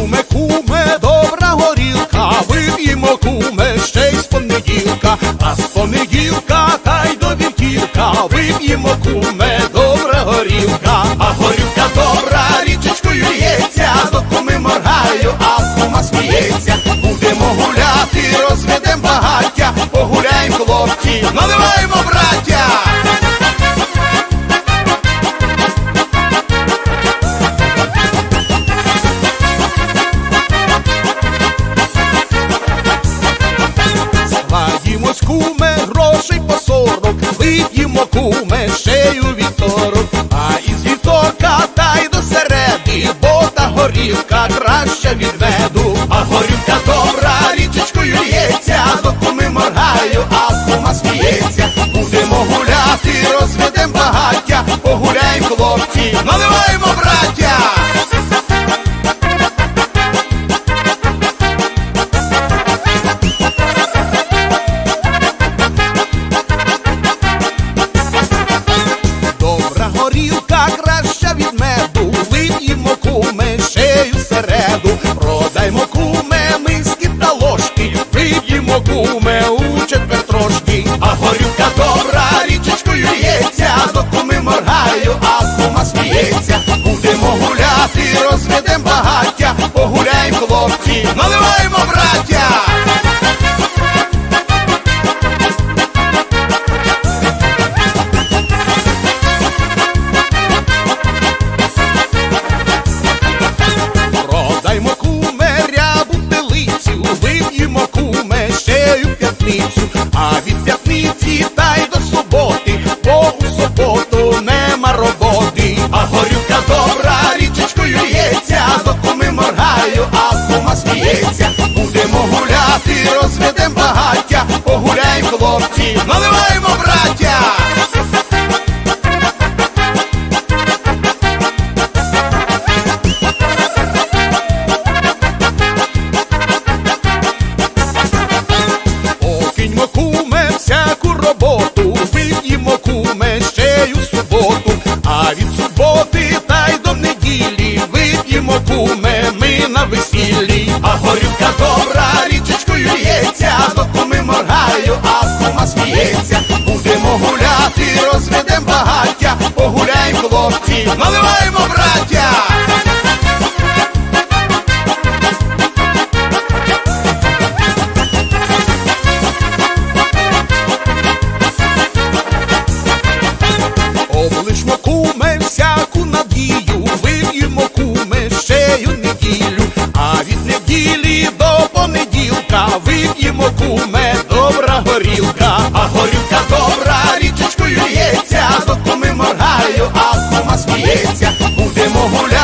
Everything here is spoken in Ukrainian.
куме, куме, добра горілка, вип'ємо, куме, ще й з понеділка, а з понеділка та й до вівтірка, вип'ємо, куме, добра горілка, а горілка добра, річечкою лється, до куми моргаю, а кума сміється. Будемо гуляти, розведем багаття, погуляємо, хлопці, наливаємо браття. Вип'ємо, куме, шею п'ятницю, а від п'ятниці та й до суботи, бо у суботу нема роботи, а горюка добра, річечкою лється, до куми моргаю, а кума сміється. Будемо гуляти, розведем багаття, погуляй, хлопці, наливаємо, весіллі, а горілка добра, річечкою лється, до куми моргаю, а кума сміється. Будемо гуляти, розведем багаття, погуляємо, хлопці, наливаємо, браття. Облишмо куме всяку надію, виб'ємо куме шею неділю, а від неділі до понеділка, вип'ємо куме, добра горілка, а горілка добра, річечкою лється, тут помимо моргаю, а сама сміється, будемо гуляти.